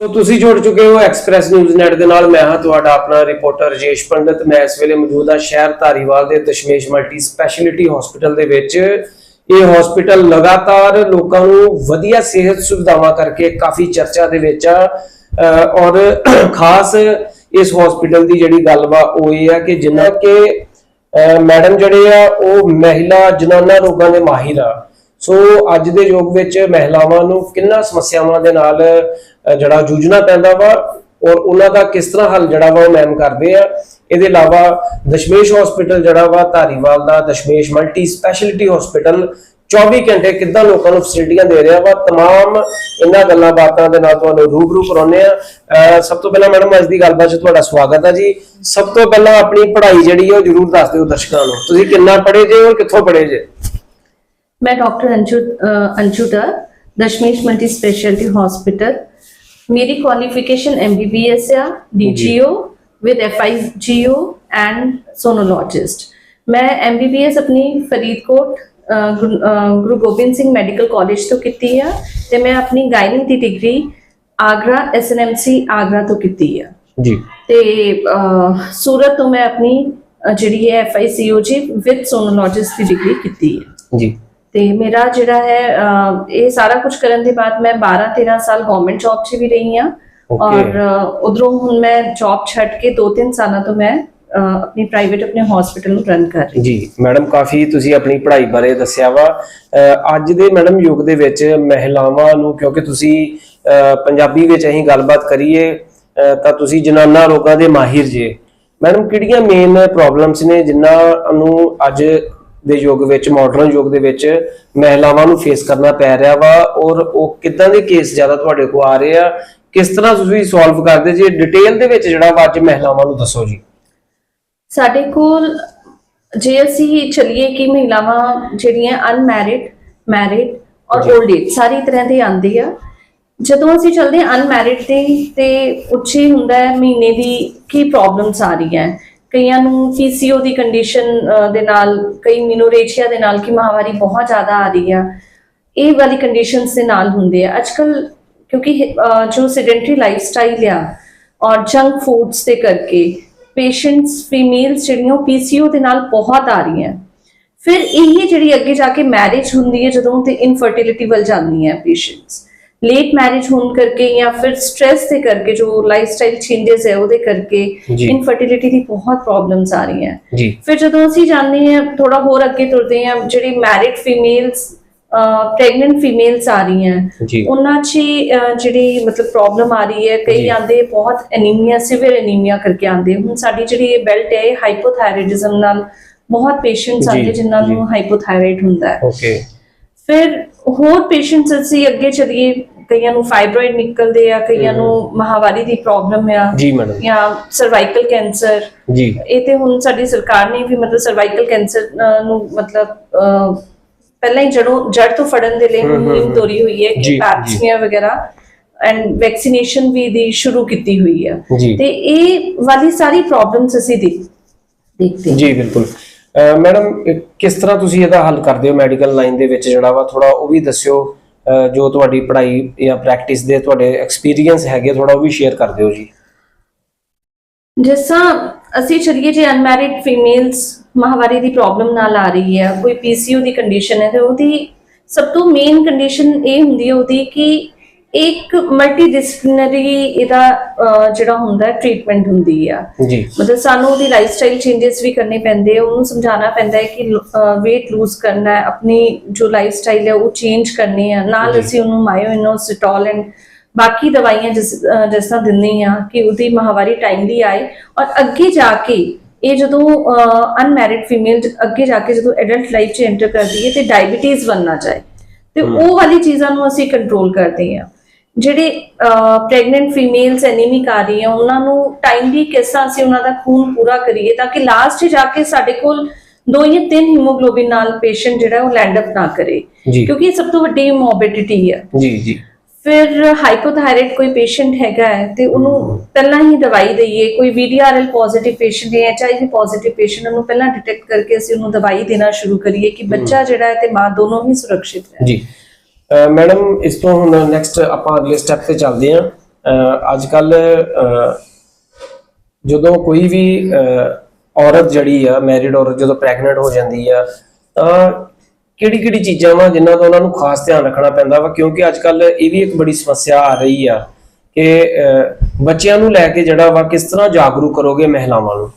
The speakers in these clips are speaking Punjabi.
ਤੋ ਤੁਸੀਂ ਜੁੜ ਚੁੱਕੇ ਹੋ ਐਕਸਪ੍ਰੈਸ ਨਿਊਜ਼ ਨੈਟ ਦੇ ਨਾਲ। ਮੈਂ ਹਾਂ ਤੁਹਾਡਾ ਆਪਣਾ ਰਿਪੋਰਟਰ ਰਜੇਸ਼ ਪੰਡਤ। ਮੈਂ ਇਸ ਵੇਲੇ ਮੌਜੂਦ ਹਾਂ ਸ਼ਹਿਰ ਧਾਰੀਵਾਲ ਦੇ ਦਸ਼ਮੇਸ਼ ਮਲਟੀ ਸਪੈਸ਼ਲਿਟੀ ਹਸਪੀਟਲ ਦੇ ਵਿੱਚ। ਇਹ ਹਸਪੀਟਲ ਲਗਾਤਾਰ ਲੋਕਾਂ ਨੂੰ ਵਧੀਆ ਸਿਹਤ ਸੁਵਿਧਾਵਾਂ ਕਰਕੇ ਕਾਫੀ ਚਰਚਾ ਦੇ ਵਿੱਚ ਆ। ਔਰ ਖਾਸ ਇਸ ਹਸਪੀਟਲ ਦੀ ਜਿਹੜੀ ਗੱਲ ਵਾ ਉਹ ਇਹ ਆ ਕਿ ਜਿੰਨਾ ਕਿ ਮੈਡਮ ਜਿਹੜੇ ਆ, ਉਹ ਮਹਿਲਾ ਜਨਾਨਾ ਰੋਗਾਂ ਦੇ ਮਾਹਿਰ ਆ। ਸੋ ਅੱਜ ਦੇ ਯੁੱਗ ਵਿੱਚ ਮਹਿਲਾਵਾਂ ਨੂੰ ਕਿੰਨਾ ਸਮੱਸਿਆਵਾਂ ਦੇ ਨਾਲ ਜਿਹੜਾ ਜੂਝਣਾ ਪੈਂਦਾ ਵਾ ਔਰ ਉਹਨਾਂ ਦਾ ਕਿਸ ਤਰ੍ਹਾਂ ਹੱਲ ਜਿਹੜਾ ਵਾ ਉਹ ਮੈਮ ਕਰਦੇ ਆ ਇਹਦੇ ਇਲਾਵਾ ਦਸ਼ਮੇਸ਼ ਹਸਪੀਟਲ ਜਿਹੜਾ ਵਾ ਧਾਰੀਵਾਲ ਦਾ ਦਸ਼ਮੇਸ਼ ਮਲਟੀ ਸਪੈਸ਼ਲਿਟੀ ਹਸਪੀਟਲ 24 ਘੰਟੇ ਕਿੱਦਾਂ ਲੋਕਾਂ ਨੂੰ ਫੈਸਿਲਿਟੀਆਂ ਦੇ ਰਿਹਾ ਵਾ तमाम ਇਹਨਾਂ ਗੱਲਾਂ ਬਾਤਾਂ ਦੇ ਨਾਲ ਤੁਹਾਨੂੰ ਰੂਬਰੂ ਕਰਾਉਨੇ ਆ ਅਹ, ਸਭ ਤੋਂ ਪਹਿਲਾਂ ਮੈਡਮ ਅੱਜ ਦੀ ਗੱਲਬਾਤ 'ਚ ਤੁਹਾਡਾ ਸਵਾਗਤ ਹੈ ਜੀ ਸਭ ਤੋਂ ਪਹਿਲਾਂ ਆਪਣੀ ਪੜ੍ਹਾਈ ਜਿਹੜੀ ਹੈ ਉਹ ਜਰੂਰ ਦੱਸ ਦਿਓ ਦਰਸ਼ਕਾਂ ਨੂੰ ਤੁਸੀਂ ਕਿੰਨਾ ਪੜ੍ਹੇ ਜੇ ਔਰ ਕਿੱਥੋਂ ਪੜ੍ਹੇ ਜੇ मैं डॉक्टर अंशु अ, अंशु दर दशमेश मल्टी स्पेशलिटी हॉस्पिटल मेरी क्वालिफिकेशन एमबीबीएस या DGO with FIGO and sonologist मैं एमबीबीएस अपनी फरीदकोट अ, गुरु अ, गुरु गोबिंद सिंह मैडिकल कॉलेज तो ਕੀਤੀ ਆ ਤੇ ਮੈਂ ਆਪਣੀ ਗਾਇਨਿੰਗ ਦੀ ਡਿਗਰੀ ਆਗਰਾ ਐਸਐਨਐਮਸੀ ਆਗਰਾ ਤੋਂ ਕੀਤੀ ਆ ਜੀ ਤੇ ਅ, ਸੂਰਤ ਤੋਂ ਮੈਂ ਆਪਣੀ ਅ, ਜਿਹੜੀ ਹੈ ਐਫਆਈਸੀਓਜੀ ਵਿਦ ਸੋਨੋਲੋਜਿਸਟ ਦੀ ਡਿਗਰੀ ਕੀਤੀ ਹੈ ਜੀ ਤੇ ਮੇਰਾ ਜਿਹੜਾ ਹੈ ਇਹ ਸਾਰਾ ਕੁਝ ਕਰਨ ਦੇ ਬਾਅਦ ਮੈਂ 12 13 ਸਾਲ ਗਵਰਨਮੈਂਟ ਜੌਬ 'ਚ ਵੀ ਰਹੀ Okay. ਔਰ ਉਧਰੋਂ ਹੁਣ ਮੈਂ ਜੌਬ ਛੱਡ ਕੇ 2-3 ਸਾਲਾਂ ਤੋਂ ਮੈਂ ਆਪਣੀ ਪ੍ਰਾਈਵੇਟ ਆਪਣੇ ਹਸਪੀਟਲ ਨੂੰ ਰਨ ਕਰ ਰਹੀ ਜੀ ਮੈਡਮ ਕਾਫੀ ਤੁਸੀਂ ਆਪਣੀ ਪੜ੍ਹਾਈ ਬਾਰੇ ਦੱਸਿਆ ਵਾ। ਅੱਜ ਦੇ ਮੈਡਮ ਯੁੱਗ ਦੇ ਵਿੱਚ ਮਹਿਲਾਵਾਂ ਨੂੰ ਕਿਉਂਕਿ ਤੁਸੀਂ ਪੰਜਾਬੀ ਵਿੱਚ ਅਸੀਂ ਗੱਲਬਾਤ ਕਰੀਏ ਤਾਂ ਤੁਸੀਂ ਜਨਾਨਾ ਰੋਗਾਂ ਦੇ ਮਾਹਿਰ ਜੇ। ਮੈਡਮ ਕਿਹੜੀਆਂ ਮੇਨ ਪ੍ਰੋਬਲਮਸ ਨੇ ਜਿਨ੍ਹਾਂ ਨੂੰ ਅੱਜ ਦੇ ਯੁੱਗ ਵਿੱਚ ਮਾਡਰਨ ਯੁੱਗ ਦੇ ਵਿੱਚ ਮਹਿਲਾਵਾਂ ਨੂੰ ਫੇਸ ਕਰਨਾ ਪੈ ਰਿਹਾ ਵਾ ਔਰ ਉਹ ਕਿੱਦਾਂ ਦੇ ਕੇਸ ਜ਼ਿਆਦਾ ਤੁਹਾਡੇ ਕੋਲ ਆ ਰਹੇ ਆ ਕਿਸ ਤਰ੍ਹਾਂ ਤੁਸੀਂ ਸੋਲਵ ਕਰਦੇ ਜੀ ਡਿਟੇਲ ਦੇ ਵਿੱਚ ਜਿਹੜਾ ਵਾ ਅੱਜ ਮਹਿਲਾਵਾਂ ਨੂੰ ਦੱਸੋ ਜੀ ਸਾਡੇ ਕੋਲ ਜੇ ਅਸੀਂ ਚੱਲੀਏ ਕਿ ਮਹਿਲਾਵਾਂ ਜਿਹੜੀਆਂ ਅਨਮੈਰਿਡ ਮੈਰਿਡ ਔਰ। 올ਡ ਏਜ ਸਾਰੀ ਤਰ੍ਹਾਂ ਦੇ ਆਉਂਦੇ ਆ ਜਦੋਂ ਅਸੀਂ ਚੱਲਦੇ ਅਨਮੈਰਿਡ ਤੇ ਤੇ ਉੱਚੇ ਹੁੰਦਾ ਹੈ ਮਹੀਨੇ ਦੀ ਕੀ ਪ੍ਰੋਬਲਮਸ ਆ ਰਹੀਆਂ ਹੈ। ਕਈਆਂ ਨੂੰ ਪੀਸੀਓ ਦੀ ਕੰਡੀਸ਼ਨ ਦੇ ਨਾਲ, ਕਈ ਮਿਨੋਰੇਚੀਆ ਦੇ ਨਾਲ ਕਿ ਮਹਾਵਾਰੀ ਬਹੁਤ ਜ਼ਿਆਦਾ ਆ ਰਹੀ ਆ, ਇਹ ਵਾਲੀ ਕੰਡੀਸ਼ਨਸ ਦੇ ਨਾਲ ਹੁੰਦੇ ਆ। ਅੱਜਕੱਲ ਕਿਉਂਕਿ ਜੋ ਜੋ ਲਾਈਫ ਸਟਾਈਲ ਆ ਔਰ ਜੰਕ ਫੂਡਸ ਦੇ ਕਰਕੇ ਪੇਸ਼ੈਂਟਸ ਫੀਮੇਲਸ ਜਿਹੜੀਆਂ ਪੀਸੀਓ ਦੇ ਨਾਲ ਬਹੁਤ ਆ ਰਹੀਆਂ। ਫਿਰ ਇਹ ਜਿਹੜੀ ਅੱਗੇ ਜਾ ਕੇ ਮੈਰਿਜ ਹੁੰਦੀ ਹੈ ਜਦੋਂ ਤੇ ਇਨਫਰਟੀਲਿਟੀ ਵੱਲ ਜਾਂਦੀ ਹੈ ਪੇਸ਼ੈਂਟਸ ਲੇਟ ਮੈਰਿਜ ਹੋਣ ਕਰਕੇ ਜਾਂ ਫਿਰ ਸਟ्रेस ਦੇ ਕਰਕੇ ਜੋ ਲਾਈਫਸਟਾਈਲ ਚੇਂਜਸ ਹੈ ਉਹਦੇ ਕਰਕੇ। ਇਨਫਰਟੀਲਿਟੀ ਦੀ ਬਹੁਤ ਪ੍ਰੋਬਲਮਸ ਆ ਰਹੀਆਂ। ਜੀ। ਫਿਰ ਜਦੋਂ ਅਸੀਂ ਜਾਂਦੇ ਹਾਂ ਥੋੜਾ ਹੋਰ ਅੱਗੇ ਤੁਰਦੇ ਹਾਂ ਜਿਹੜੀ ਮੈਰਿਡ ਫੀਮੇਲਸ ਪ੍ਰੈਗਨੈਂਟ ਫੀਮੇਲਸ ਆ ਰਹੀਆਂ ਉਹਨਾਂ 'ਚ ਹੀ, ਜਿਹੜੀ ਮਤਲਬ ਪ੍ਰੋਬਲਮ ਆ ਰਹੀ ਹੈ। ਕਈ ਆਂਦੇ ਬਹੁਤ ਐਨੀਮੀਆ ਸਿਵੀਅਰ ਐਨੀਮੀਆ ਕਰਕੇ ਆਂਦੇ। ਹੁਣ ਸਾਡੀ ਜਿਹੜੀ ਇਹ ਬੈਲਟ ਹੈ ਹਾਈਪੋਥਾਇਰੋਇਡਿਜ਼ਮ ਨਾਲ ਬਹੁਤ ਪੇਸ਼ੈਂਟਸ ਆਂਦੇ ਜਿਨ੍ਹਾਂ। ਨੂੰ ਹਾਈਪੋਥਾਇਰਾਇਡ ਹੁੰਦਾ ਹੈ। ਓਕੇ ਫਿਰ ਹੋਰ ਪੇਸ਼ੈਂਟਸ ਅਸੀਂ ਅੱਗੇ ਚਲੀਏ ਕਈਆਂ ਨੂੰ ਫਾਈਬਰੋਇਡ ਨਿਕਲਦੇ ਆ ਕਈਆਂ ਨੂੰ ਮਹਾਵਾਰੀ ਦੀ ਪ੍ਰੋਬਲਮ ਆ ਜੀ ਮੈਡਮ ਜਾਂ ਸਰਵਾਈਕਲ ਕੈਂਸਰ ਜੀ। ਇਹ ਤੇ ਹੁਣ ਸਾਡੀ ਸਰਕਾਰ ਨੇ ਵੀ ਮਤਲਬ ਸਰਵਾਈਕਲ ਕੈਂਸਰ ਨੂੰ ਮਤਲਬ ਪਹਿਲਾਂ ਹੀ ਜੜੋਂ ਜੜ ਤੋਂ ਫੜਨ ਦੇ ਲਈ ਹਮ, ਹਮ, ਮੁਹਿੰਮ ਹਮ। ਤੋਰੀ ਹੋਈ ਹੈ ਕਿ। ਪੈਪਸਮੀਅਰ ਵਗੈਰਾ। ਐਂਡ ਵੈਕਸੀਨੇਸ਼ਨ ਵੀ ਦੀ ਸ਼ੁਰੂ ਕੀਤੀ ਹੋਈ ਹੈ ਜੀ। ਤੇ ਇਹ ਵਾਲੀ ਸਾਰੀ ਪ੍ਰੋਬਲਮਸ ਅਸੀਂ ਦੇਖ ਦੇਖਦੇ ਜੀ ਬਿਲਕੁਲ। ਮੈਡਮ ਕਿਸ ਤਰ੍ਹਾਂ ਤੁਸੀਂ ਇਹਦਾ ਹੱਲ ਕਰਦੇ ਹੋ ਮੈਡੀਕਲ ਲਾਈਨ ਦੇ ਵਿੱਚ ਜਿਹੜਾ ਵਾ? ਥੋੜਾ ਉਹ ਵੀ ਦੱਸਿਓ ਜੋ ਤੁਹਾਡੀ ਪੜ੍ਹਾਈ ਜਾਂ ਪ੍ਰੈਕਟਿਸ ਦੇ ਤੁਹਾਡੇ ਐਕਸਪੀਰੀਅੰਸ ਹੈਗੇ ਥੋੜਾ ਉਹ ਵੀ ਸ਼ੇਅਰ ਕਰ ਦਿਓ ਜੀ। ਜਿਸ ਤਰ੍ਹਾਂ ਅਸੀਂ ਚਲੀਏ ਜੇ ਅਨਮੈਰਿਡ ਫੀਮੇਲਸ ਮਹਾਵਾਰੀ ਦੀ ਪ੍ਰੋਬਲਮ ਨਾਲ ਆ ਰਹੀ ਹੈ, ਕੋਈ ਪੀਸੀਓ ਦੀ ਕੰਡੀਸ਼ਨ ਹੈ, ਤੇ ਉਹਦੀ ਸਭ ਤੋਂ ਮੇਨ ਕੰਡੀਸ਼ਨ ਇਹ ਹੁੰਦੀ ਹੈ ਉਹਦੀ ਕਿ ਇੱਕ ਮਲਟੀ ਡਿਸਪਲਿਨਰੀ ਇਹਦਾ ਜਿਹੜਾ ਹੁੰਦਾ ਟ੍ਰੀਟਮੈਂਟ ਹੁੰਦੀ ਆ। ਜੀ। ਮਤਲਬ ਸਾਨੂੰ ਉਹਦੀ ਲਾਈਫਸਟਾਈਲ ਚੇਂਜਸ ਵੀ ਕਰਨੇ ਪੈਂਦੇ ਆ। ਉਹਨੂੰ ਸਮਝਾਉਣਾ ਪੈਂਦਾ ਹੈ ਕਿ weight lose ਕਰਨਾ ਹੈ ਆਪਣੀ ਜੋ ਲਾਈਫਸਟਾਈਲ ਹੈ ਉਹ ਚੇਂਜ ਕਰਨੀ ਹੈ ਨਾਲ। ਅਸੀਂ ਉਹਨੂੰ ਮਾਇਓਇਨੋਸਿਟੋਲ ਐਂਡ ਬਾਕੀ ਦਵਾਈਆਂ ਜਿਸ ਜਿਸ ਤਰ੍ਹਾਂ ਦਿੰਦੇ ਆ ਕਿ ਉਹਦੀ ਮਹਾਵਾਰੀ ਟਾਈਮਲੀ ਆਏ। ਔਰ ਅੱਗੇ ਜਾ ਕੇ ਇਹ ਜਦੋਂ ਅਨਮੈਰਿਡ ਫੀਮੇਲ ਅੱਗੇ ਜਾ ਕੇ ਜਦੋਂ ਐਡਲਟ ਲਾਈਫ 'ਚ ਐਂਟਰ ਕਰਦੀ ਹੈ ਤੇ ਡਾਇਬੀਟੀਜ਼ ਬਣਨਾ ਚਾਹੇ। ਤੇ। ਉਹ ਵਾਲੀ ਚੀਜ਼ਾਂ ਨੂੰ ਅਸੀਂ ਕੰਟਰੋਲ ਕਰਦੇ ਆ ਜਿਹੜੇ ਪ੍ਰੈਗਨੈਂਟ ਫੀਮੇਲਸ ਐਨੀਮਿਕ ਆ ਰਹੀ ਆ ਉਹਨਾਂ ਨੂੰ ਟਾਈਮਲੀ ਕਿਸ ਤਰ੍ਹਾਂ ਅਸੀਂ ਉਹਨਾਂ ਦਾ ਖੂਨ ਪੂਰਾ ਕਰੀਏ ਤਾਂ ਕਿ ਲਾਸਟ ਜਾ ਕੇ ਸਾਡੇ ਕੋਲ ਦੋ ਜਾਂ ਤਿੰਨ ਹੀਮੋਗਲੋਬਿਨ ਨਾਲ ਪੇਸ਼ੈਂਟ ਜਿਹੜਾ ਉਹ ਲੈਂਡ ਅਪ ਨਾ ਕਰੇ। ਕਿਉਂਕਿ ਇਹ ਸਭ ਤੋਂ ਵੱਡੀ ਮੋਰਬਿਡਿਟੀ ਹੈ। ਜੀ ਜੀ। ਫਿਰ ਹਾਈਪੋਥਾਇਰਾਇਡ ਕੋਈ ਪੇਸ਼ੈਂਟ ਹੈਗਾ ਹੈ ਤੇ ਉਹਨੂੰ ਪਹਿਲਾਂ ਹੀ ਦਵਾਈ ਦਈਏ ਕੋਈ ਵੀਡੀਆਰਐਲ ਪੋਜ਼ਿਟਿਵ ਪੇਸ਼ੈਂਟ ਹੈ ਐਚਆਈਵੀ ਪੋਜ਼ਿਟਿਵ ਪੇਸ਼ੈਂਟ ਉਹਨੂੰ ਪਹਿਲਾਂ ਡਿਟੈਕਟ ਕਰਕੇ ਅਸੀਂ ਉਹਨੂੰ ਦਵਾਈ ਦੇਣਾ ਸ਼ੁਰੂ ਕਰੀਏ ਕਿ ਬੱਚਾ ਜਿਹੜਾ ਹੈ ਤੇ ਮਾਂ ਦੋਨੋਂ ਹੀ ਸੁਰੱਖਿਅਤ ਰਹੇ ਜੀ। ਮੈਡਮ ਇਸ ਤੋਂ ਹੁਣ ਨੈਕਸਟ ਆਪਾਂ ਅਗਲੇ ਸਟੈਪ ਤੇ ਚੱਲਦੇ ਹਾਂ। ਅੱਜ ਕੱਲ ਜਦੋਂ ਕੋਈ ਵੀ ਔਰਤ ਜਿਹੜੀ ਆ ਮੈਰਿਡ ਔਰਤ ਜਦੋਂ ਪ੍ਰੈਗਨੈਂਟ ਹੋ ਜਾਂਦੀ ਆ ਤਾਂ ਕਿਹੜੀ ਕਿਹੜੀ ਚੀਜ਼ਾਂ ਵਾ ਜਿਨ੍ਹਾਂ ਦਾ ਉਹਨਾਂ ਨੂੰ ਖਾਸ ਧਿਆਨ ਰੱਖਣਾ ਪੈਂਦਾ ਵਾ? ਕਿਉਂਕਿ ਅੱਜ ਕੱਲ ਇਹ ਵੀ ਇੱਕ ਬੜੀ ਸਮੱਸਿਆ ਆ ਰਹੀ ਆ ਕਿ ਬੱਚਿਆਂ ਨੂੰ ਲੈ ਕੇ ਜਿਹੜਾ ਵਾ ਕਿਸ ਤਰ੍ਹਾਂ ਜਾਗਰੂਕ ਕਰੋਗੇ ਮਹਿਲਾਵਾਂ ਨੂੰ?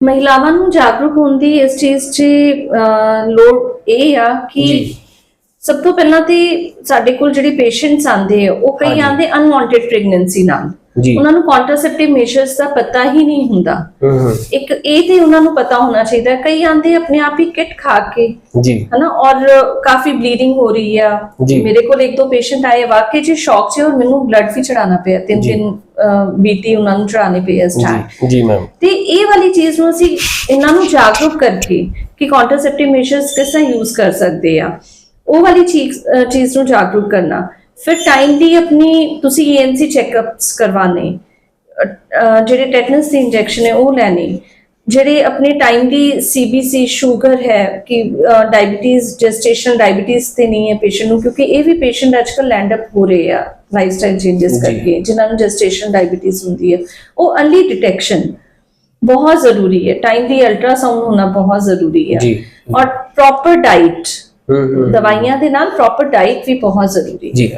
ਮਹਿਲਾਵਾਂ ਨੂੰ ਜਾਗਰੂਕ ਹੋਣ ਦੀ ਇਸ ਚੀਜ਼ 'ਚ ਲੋੜ ਇਹ ਆ ਕਿ। ਸਭ ਤੋਂ ਪਹਿਲਾਂ ਤੇ ਸਾਡੇ ਕੋਲ ਜਿਹੜੇ ਪੇਸ਼ੈਂਟਸ ਆਉਂਦੇ ਆ ਉਹ ਕਈ। ਆਉਂਦੇ ਅਨਵਾਂਟਡ ਪ੍ਰੈਗਨੈਂਸੀ ਨਾਲ ਉਹਨਾਂ ਨੂੰ ਕੰਟਰਾਸੈਪਟਿਵ ਮੇਜਰਸ ਦਾ ਪਤਾ ਹੀ ਨਹੀਂ ਹੁੰਦਾ ਇੱਕ ਇਹ ਤੇ ਉਹਨਾਂ ਨੂੰ ਪਤਾ ਹੋਣਾ ਚਾਹੀਦਾ। ਕਈ ਆਂਦੇ ਆਪਣੇ ਆਪ ਹੀ ਕਿਟ ਖਾ ਕੇ ਜੀ ਹਨਾ ਔਰ ਕਾਫੀ ਬਲੀਡਿੰਗ ਹੋ ਰਹੀ ਆ। ਮੇਰੇ ਕੋਲ ਇੱਕ ਦੋ ਪੇਸ਼ੈਂਟ ਆਏ ਵਾਕਈ ਜੀ ਸ਼ੌਕ 'ਚ ਔਰ ਮੈਨੂੰ ਬਲੱਡ ਵੀ ਚੜਾਉਣਾ ਪਿਆ ਤਿੰਨ। ਤਿੰਨ ਬੀਟੀ ਉਹਨਾਂ ਨੂੰ ਚੜਾਉਣੇ ਪਏ ਇਸ ਟਾਈਮ ਜੀ ਜੀ ਮੈਮ ਤੇ ਇਹ ਵਾਲੀ ਚੀਜ਼ ਨੂੰ ਅਸੀਂ ਇਹਨਾਂ ਨੂੰ ਜਾਗਰੂਕ ਕਰਕੇ ਕਿ ਕੰਟਰਾਸੈਪਟਿਵ ਮੇਜਰਸ ਕਿਸ ਤਰ੍ਹਾਂ ਯੂਜ਼ ਕਰ ਸਕਦੇ ਆ ਉਹ ਵਾਲੀ ਚੀਜ਼ ਚੀਜ਼ ਨੂੰ ਜਾਗਰੂਕ ਕਰਨਾ ਫਿਰ ਟਾਈਮ ਦੀ ਆਪਣੀ ਤੁਸੀਂ ਏਐਨਸੀ ਚੈੱਕਅਪਸ ਕਰਵਾਣੇ ਜਿਹੜੇ ਟੈਟਨਸ ਦੀ ਇੰਜੈਕਸ਼ਨ ਹੈ ਉਹ ਲੈਣੇ ਜਿਹੜੇ ਆਪਣੇ ਟਾਈਮ ਦੀ ਸੀਬੀਸੀ ਸ਼ੂਗਰ ਹੈ ਕਿ ਡਾਇਬੀਟੀਜ਼ ਜੈਸਟੇਸ਼ਨ ਡਾਇਬੀਟੀਜ਼ ਤੇ ਨਹੀਂ ਹੈ ਪੇਸ਼ੈਂਟ ਨੂੰ ਕਿਉਂਕਿ ਇਹ ਵੀ ਪੇਸ਼ੈਂਟ ਅੱਜਕੱਲ ਲੈਂਡ ਅਪ ਹੋ ਰਹੇ ਆ ਲਾਈਫਸਟਾਈਲ ਚੇਂਜਸ ਜੀ। ਕਰਕੇ ਜਿਨ੍ਹਾਂ ਨੂੰ ਜੈਸਟੇਸ਼ਨ ਡਾਇਬੀਟੀਜ਼ ਹੁੰਦੀ ਹੈ ਉਹ अर्ਲੀ ਡਿਟੈਕਸ਼ਨ ਬਹੁਤ ਜ਼ਰੂਰੀ ਹੈ ਟਾਈਮ ਦੀ ਅਲਟਰਾਸਾਊਂਡ ਹੋਣਾ ਬਹੁਤ ਜ਼ਰੂਰੀ ਹੈ। ਔਰ ਪ੍ਰੋਪਰ ਡਾਈਟ ਦਵਾਈਆਂ ਦੇ ਨਾਲ ਪ੍ਰੋਪਰ ਡਾਈਟ ਵੀ ਬਹੁਤ ਜ਼ਰੂਰੀ ਹੈ। ਜੀ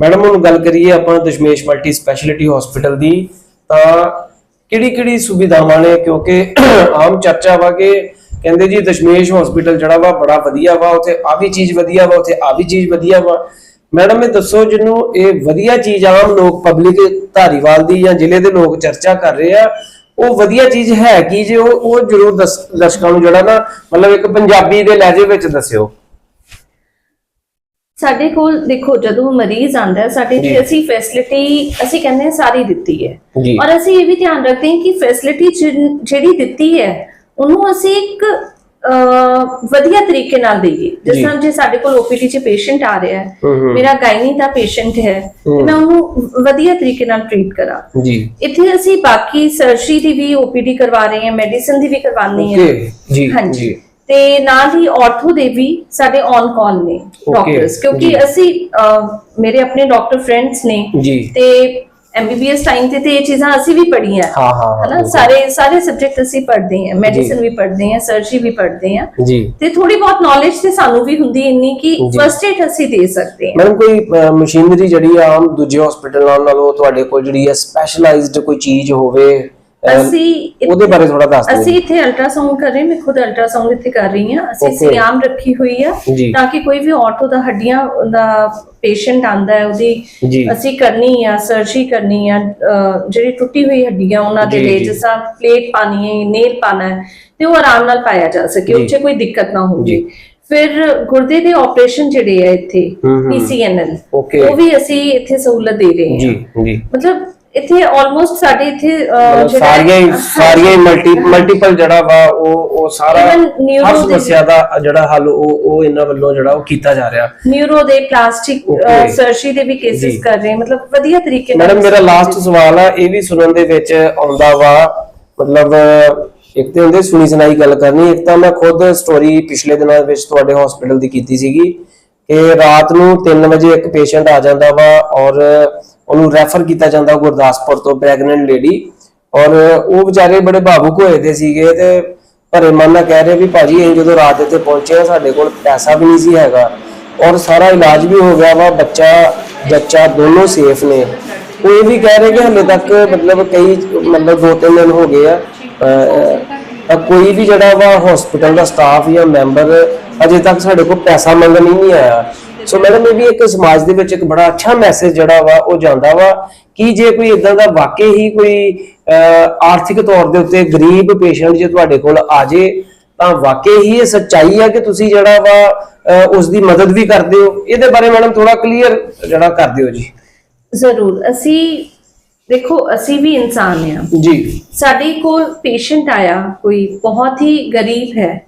ਮੈਡਮ ਹੁਣ ਗੱਲ ਕਰੀਏ ਆਪਾਂ ਦਸ਼ਮੇਸ਼ ਮਲਟੀ ਸਪੈਸ਼ਲਿਟੀ ਹਸਪੀਟਲ ਦੀ ਤਾਂ ਕਿਹੜੀ ਕਿਹੜੀ ਸੁਵਿਧਾਵਾਂ ਨੇ? ਕਿਉਂਕਿ ਆਮ ਚਰਚਾ ਵਾ ਕਿ ਕਹਿੰਦੇ ਜੀ ਦਸ਼ਮੇਸ਼ ਹਸਪੀਟਲ ਜਿਹੜਾ ਵਾ ਬੜਾ ਵਧੀਆ ਵਾ ਉੱਥੇ ਆ ਵੀ ਚੀਜ਼ ਵਧੀਆ ਵਾ ਉੱਥੇ ਆ ਵੀ ਚੀਜ਼ ਵਧੀਆ ਵਾ। ਮੈਡਮ ਇਹ ਦੱਸੋ ਜਿਹਨੂੰ ਇਹ ਵਧੀਆ ਚੀਜ਼ ਆਮ ਲੋਕ ਪਬਲਿਕ ਧਾਰੀਵਾਲ ਦੀ ਜਾਂ ਜ਼ਿਲ੍ਹੇ ਦੇ ਲੋਕ ਚਰਚਾ ਕਰ ਰਹੇ ਆ ਉਹ ਵਧੀਆ ਚੀਜ਼ ਹੈ ਕੀ ਜੇ ਉਹ ਉਹ ਜ਼ਰੂਰ ਦਰਸ਼ਕਾਂ ਨੂੰ ਜਿਹੜਾ ਨਾ ਮਤਲਬ ਇੱਕ ਪੰਜਾਬੀ ਦੇ ਲਹਿਜੇ ਵਿੱਚ ਦੱਸਿਓ। ਸਾਡੇ ਕੋਲ ਦੇਖੋ ਜਦੋਂ ਮਰੀਜ਼ ਆਂਦਾ ਹੈ ਸਾਡੇ ਜੀ। ਅਸੀਂ ਫੈਸਿਲਿਟੀ ਅਸੀਂ ਕਹਿੰਦੇ ਹਾਂ ਸਾਰੀ ਦਿੱਤੀ ਹੈ। ਜੀ। ਔਰ ਅਸੀਂ ਇਹ ਵੀ ਧਿਆਨ ਰੱਖਦੇ ਹਾਂ ਕਿ ਫੈਸਿਲਿਟੀ ਜਿਹੜੀ ਦਿੱਤੀ ਹੈ ਉਹਨੂੰ ਅਸੀਂ ਇੱਕ ਅਹ, ਵਧੀਆ ਤਰੀਕੇ ਨਾਲ ਦਈਏ। ਜਿਸ ਜੀ। ਤਰ੍ਹਾਂ ਜੇ ਸਾਡੇ ਕੋਲ ਓਪੀਡੀ 'ਚ ਪੇਸ਼ੈਂਟ ਆ ਰਿਹਾ ਹੈ ਹੂੰ ਹੂੰ ਮੇਰਾ ਗਾਇਨੀ ਦਾ ਪੇਸ਼ੈਂਟ ਹੈ ਤੇ। ਮੈਂ ਉਹਨੂੰ ਵਧੀਆ ਤਰੀਕੇ ਨਾਲ ਟ੍ਰੀਟ ਕਰਾਂ। ਜੀ। ਇੱਥੇ ਅਸੀਂ ਬਾਕੀ ਸਰਜਰੀ ਦੀ ਵੀ ਓਪੀਡੀ ਕਰਵਾ ਰਹੇ ਹਾਂ ਮੈਡੀਸਿਨ ਦੀ ਵੀ ਕਰਵਾਉਣੀ ਹੈ। ਓਕੇ ਜੀ। ਹਾਂਜੀ। ਜੀ। ਤੇ ਨਾਲ ਹੀ ਆਰਥੋ ਦੇ ਵੀ ਸਾਡੇ ਔਨ ਕਾਲ ਨੇ ਡਾਕਟਰਸ ਕਿਉਂਕਿ। ਅਸੀਂ ਮੇਰੇ ਆਪਣੇ ਡਾਕਟਰ ਫਰੈਂਡਸ ਨੇ ਤੇ ਐਮਬੀਬੀਐਸ ਟਾਈਮ ਤੇ ਤੇ ਇਹ ਚੀਜ਼ਾਂ ਅਸੀਂ ਵੀ ਪੜ੍ਹੀਆਂ। ਹਾਂ ਹਾਂ ਹਾਂ, ਹਨਾ। ਸਾਰੇ ਸਾਰੇ ਸਬਜੈਕਟ ਅਸੀਂ ਪੜ੍ਹਦੇ ਹਾਂ। ਮੈਡੀਸਿਨ ਵੀ ਪੜ੍ਹਦੇ ਹਾਂ ਸਰਜਰੀ ਵੀ ਪੜ੍ਹਦੇ ਹਾਂ। ਜੀ। ਤੇ ਥੋੜੀ ਬਹੁਤ ਨੌਲੇਜ ਤੇ ਸਾਨੂੰ ਵੀ ਹੁੰਦੀ ਇੰਨੀ ਕਿ। ਫਰਸਟ ਏਡ ਅਸੀਂ ਦੇ ਸਕਦੇ ਹਾਂ। ਮੈਡਮ ਕੋਈ ਮਸ਼ੀਨਰੀ ਜਿਹੜੀ ਆ ਆਮ ਦੂਜੇ ਹਸਪੀਟਲਾਂ ਨਾਲੋਂ ਤੁਹਾਡੇ ਕੋਲ ਜਿਹੜੀ ਹੈ ਸਪੈਸ਼ਲਾਈਜ਼ਡ ਕੋਈ ਚੀਜ਼ ਹੋਵੇ ਅਸੀਂ ਉਹਦੇ ਬਾਰੇ ਥੋੜਾ ਦੱਸ ਦਿਓ ਅਸੀਂ ਇੱਥੇ ਅਲਟਰਾਸਾਊਂਡ ਕਰ ਰਹੇ ਮੈਂ ਖੁਦ ਅਲਟਰਾਸਾਊਂਡ ਇੱਥੇ ਕਰ ਰਹੀ ਹਾਂ ਅਸੀਂ. ਸਿਆਮ ਰੱਖੀ ਹੋਈ ਆ। ਤਾਂ ਕਿ ਕੋਈ ਵੀ ਆਰਥੋ ਦਾ ਹੱਡੀਆਂ ਦਾ ਪੇਸ਼ੈਂਟ ਆਂਦਾ ਹੈ ਉਹਦੀ। ਅਸੀਂ ਕਰਨੀ ਆ ਸਰਜਰੀ ਕਰਨੀ ਆ ਜਿਹੜੀ ਟੁੱਟੀ ਹੋਈ ਹੱਡੀਆਂ ਉਹਨਾਂ ਦੇ ਲਈ। ਜਿਸ ਤਰ੍ਹਾਂ ਪਲੇਟ ਪਾਣੀ ਹੈ ਨੇਲ ਪਾਣਾ ਹੈ ਤੇ ਉਹ ਆਰਾਮ ਨਾਲ ਪਾਇਆ ਜਾ ਸਕੇ। ਉੱਥੇ ਕੋਈ ਦਿੱਕਤ ਨਾ ਹੋਵੇ। ਫਿਰ ਗੁਰਦੇ ਦੇ ਆਪਰੇਸ਼ਨ ਜਿਹੜੇ ਆ ਇੱਥੇ। ਪੀਸੀਐਨਐਲ. ਉਹ ਵੀ ਅਸੀਂ ਇੱਥੇ ਸਹੂਲਤ ਦੇ ਰਹੇ ਹਾਂ ਜੀ ਜੀ ਮਤਲਬ ਇੱਥੇ ਆਲਮੋਸਟ ਸਾਡੇ ਇੱਥੇ ਅਹ, ਮਤਲਬ ਜਿਹੜਾ- ਸਾਰੀਆਂ ਹੀ ਸਾਰੀਆਂ ਹੀ ਮਲਟੀ ਮਲਟੀਪਲ ਜਿਹੜਾ ਵਾ ਉਹ ਉਹ ਸਾਰਾ Even neuro ਹਰ ਦੇ- ਸਮੱਸਿਆ ਦਾ ਜਿਹੜਾ ਹੱਲ ਉਹ ਉਹ ਇਹਨਾਂ ਵੱਲੋਂ ਜਿਹੜਾ ਉਹ ਕੀਤਾ ਜਾ ਰਿਹਾ ਨਿਊਰੋ ਦੇ ਪਲਾਸਟਿਕ Okay. ਸਰਜਰੀ ਦੇ ਵੀ ਕੇਸਿਸ ਜੀ। ਕਰ ਰਹੇ। ਮਤਲਬ ਵਧੀਆ ਤਰੀਕੇ ਮੈਡਮ ਮੇਰਾ ਲਾਸਟ ਸਵਾਲ ਆ ਇਹ ਵੀ ਸੁਣਨ ਦੇ ਵਿੱਚ ਆਉਂਦਾ ਵਾ ਮਤਲਬ ਇੱਕ ਤੇ ਹੁੰਦੇ ਸੁਣੀ ਸੁਣਾਈ ਗੱਲ ਕਰਨੀ ਇੱਕ ਤਾਂ ਮੈਂ ਖੁਦ ਸਟੋਰੀ ਪਿਛਲੇ ਦਿਨਾਂ ਵਿੱਚ ਤੁਹਾਡੇ ਹਸਪੀਟਲ ਦੀ ਕੀਤੀ ਸੀਗੀ ਕਿ ਰਾਤ ਨੂੰ 3 ਵਜੇ ਇੱਕ ਪੇਸ਼ੈਂਟ ਆ ਜਾਂਦਾ ਵਾ ਔਰ ਉਹਨੂੰ ਰੈਫਰ ਕੀਤਾ ਜਾਂਦਾ ਗੁਰਦਾਸਪੁਰ ਤੋਂ ਪ੍ਰੈਗਨੈਂਟ ਲੇਡੀ ਔਰ ਉਹ ਵਿਚਾਰੇ ਬੜੇ ਭਾਵੁਕ ਹੋਏ ਦੇ ਸੀਗੇ ਤੇ ਭਰੇ ਮਨ ਨਾਲ ਕਹਿ ਰਹੇ ਵੀ ਭਾਜੀ ਅਸੀਂ ਜਦੋਂ ਰਾਤ ਇੱਥੇ ਪਹੁੰਚੇ ਸਾਡੇ ਕੋਲ ਪੈਸਾ ਵੀ ਨਹੀਂ ਸੀ ਹੈਗਾ ਔਰ ਸਾਰਾ ਇਲਾਜ ਵੀ ਹੋ ਗਿਆ ਵਾ, ਬੱਚਾ ਬੱਚਾ ਦੋਨੋਂ ਸੇਫ ਨੇ। ਉਹ ਇਹ ਵੀ ਕਹਿ ਰਹੇ ਕਿ ਹਲੇ ਤੱਕ ਮਤਲਬ ਕਈ, ਮਤਲਬ ਦੋ ਤਿੰਨ ਦਿਨ ਹੋ ਗਏ ਆ। ਕੋਈ ਵੀ ਜਿਹੜਾ ਵਾ ਹਸਪੀਟਲ ਦਾ ਸਟਾਫ ਜਾਂ ਮੈਂਬਰ ਅਜੇ ਤੱਕ ਸਾਡੇ ਕੋਲ ਪੈਸਾ ਮੰਗਣ ਹੀ ਨਹੀਂ ਆਇਆ। ਸੋ ਮੈਡਮ ਇਹ ਵੀ ਇੱਕ ਸਮਾਜ ਦੇ ਵਿੱਚ ਇੱਕ ਬੜਾ ਅੱਛਾ ਮੈਸੇਜ ਜਿਹੜਾ ਵਾ ਉਹ ਜਾਂਦਾ ਵਾ ਕਿ ਜੇ ਕੋਈ ਇਦਾਂ ਦਾ ਵਾਕਈ ਹੀ ਕੋਈ ਆਰਥਿਕ ਤੌਰ ਦੇ ਉੱਤੇ ਗਰੀਬ ਪੇਸ਼ੈਂਟ ਜੇ ਤੁਹਾਡੇ ਕੋਲ ਆ ਜੇ ਤਾਂ ਵਾਕਈ ਹੀ ਇਹ ਸੱਚਾਈ ਆ ਕਿ ਤੁਸੀਂ ਜਿਹੜਾ ਵਾ ਅਹ, ਉਸ ਦੀ ਮਦਦ ਵੀ ਕਰਦੇ ਹੋ। ਇਹਦੇ ਬਾਰੇ ਮੈਡਮ ਥੋੜਾ ਕਲੀਅਰ ਜਿਹੜਾ ਕਰ ਦਿਓ ਜੀ। ਜ਼ਰੂਰ। ਅਸੀਂ ਦੇਖੋ ਅਸੀਂ ਵੀ ਇਨਸਾਨ ਆ ਜੀ। ਸਾਡੇ ਕੋਲ ਪੇਸ਼ੈਂਟ ਆਇਆ ਕੋਈ ਬਹੁਤ ਹੀ ਗਰੀਬ ਹੈ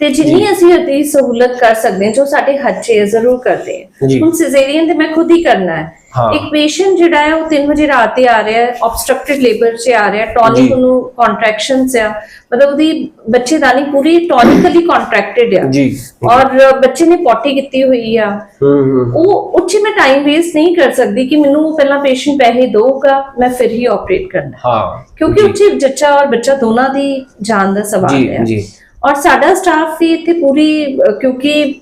ਤੇ ਜਿੰਨੀ ਅਸੀਂ ਉਹਦੀ ਸਹੂਲਤ ਕਰ ਸਕਦੇ ਹਾਂ ਜੋ ਸਾਡੇ ਹੱਥ 'ਚ ਜ਼ਰੂਰ ਕਰਦੇ ਹਾਂ। ਹੁਣ ਸਿਜ਼ੇਰੀਅਨ ਤੇ ਮੈਂ ਖੁਦ ਹੀ ਕਰਨਾ ਹੈ। ਹਾਂ। ਇੱਕ ਪੇਸ਼ੈਂਟ ਜਿਹੜਾ ਹੈ ਉਹ 3 ਵਜੇ ਰਾਤ ਤੇ ਆ ਰਿਹਾ ਹੈ ਆਬਸਟ੍ਰਕਟਿਡ ਲੇਬਰ 'ਚ ਆ ਰਿਹਾ ਜੀ। ਟੌਨਿਕ ਨੂੰ ਕੰਟਰੈਕਸ਼ਨਸ ਆ। ਮਤਲਬ ਉਹਦੀ ਬੱਚੇਦਾਨੀ ਪੂਰੀ ਟੌਨਿਕਲੀ ਕੰਟਰੈਕਟਡ ਆ। ਜੀ। ਔਰ ਬੱਚੇ ਨੇ ਪੋਟੀ ਕੀਤੀ ਹੋਈ ਆ। ਹੂੰ ਹੂੰ ਉਹ ਉੱਚੇ ਮੈਂ ਟਾਈਮ ਵੇਸਟ ਨਹੀਂ ਕਰ ਸਕਦੀ ਕਿ ਮੈਨੂੰ ਪਹਿਲਾਂ ਪੇਸ਼ੈਂਟ ਪੈਸੇ ਦਊਗਾ ਮੈਂ ਫਿਰ ਹੀ ਆਪਰੇਟ ਕਰਨਾ। ਹਾਂ। ਕਿਉਂਕਿ ਜੀ, ਉੱਚੇ ਜੱਚਾ ਔਰ ਬੱਚਾ ਦੋਨਾਂ ਦੀ ਜਾਨ ਦਾ ਸਵਾਲ ਜੀ ਹੈ ਜੀ। ਔਰ ਸਾਡਾ ਸਟਾਫ ਵੀ ਇੱਥੇ ਪੂਰੀ ਕਿਉਂਕਿ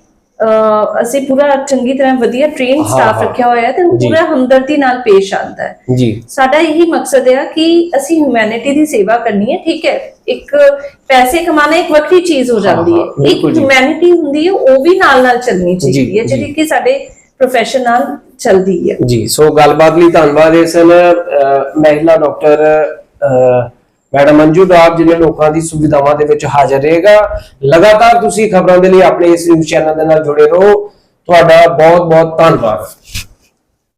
ਅਸੀਂ ਪੂਰਾ ਚੰਗੀ ਤਰ੍ਹਾਂ ਵਧੀਆ ਟ੍ਰੇਨ ਹਾਂ, ਸਟਾਫ ਹਾਂ। ਰੱਖਿਆ ਹੋਇਆ ਹੈ ਤੇ। ਪੂਰਾ ਹਮਦਰਦੀ ਨਾਲ ਪੇਸ਼ ਆਉਂਦਾ ਹੈ ਜੀ ਸਾਡਾ ਇਹੀ ਮਕਸਦ ਹੈ ਕਿ ਅਸੀਂ ਹਿਊਮੈਨਿਟੀ ਦੀ ਸੇਵਾ ਕਰਨੀ ਹੈ ਠੀਕ ਹੈ ਇੱਕ ਪੈਸੇ ਕਮਾਣਾ ਇੱਕ ਵੱਖਰੀ ਚੀਜ਼ ਹੋ ਜਾਂਦੀ ਹਾਂ, ਹੈ ਇੱਕ। ਹਿਊਮੈਨਿਟੀ ਹੁੰਦੀ ਹੈ ਉਹ ਵੀ ਨਾਲ ਨਾਲ ਚੱਲਣੀ ਚਾਹੀਦੀ ਹੈ ਜਿਹੜੀ। ਕਿ ਸਾਡੇ ਪ੍ਰੋਫੈਸ਼ਨ ਨਾਲ ਚੱਲਦੀ ਹੈ ਜੀ ਸੋ ਗੱਲਬਾਤ ਲਈ ਧੰਨਵਾਦ ਸਨ ਅਹ, ਮਹਿਲਾ ਡਾਕਟਰ ਮੈਡਮ ਅੰਜੂ ਡਾਬ ਜਿਹੜੇ ਲੋਕਾਂ ਦੀ ਸੁਵਿਧਾਵਾਂ ਦੇ ਵਿੱਚ ਹਾਜ਼ਰ ਰਹੇਗਾ। ਲਗਾਤਾਰ ਤੁਸੀਂ ਖਬਰਾਂ ਦੇ ਲਈ ਆਪਣੇ ਇਸ ਨਿਊਜ਼ ਚੈਨਲ ਦੇ ਨਾਲ ਜੁੜੇ ਰਹੋ। ਤੁਹਾਡਾ ਬਹੁਤ ਬਹੁਤ ਧੰਨਵਾਦ।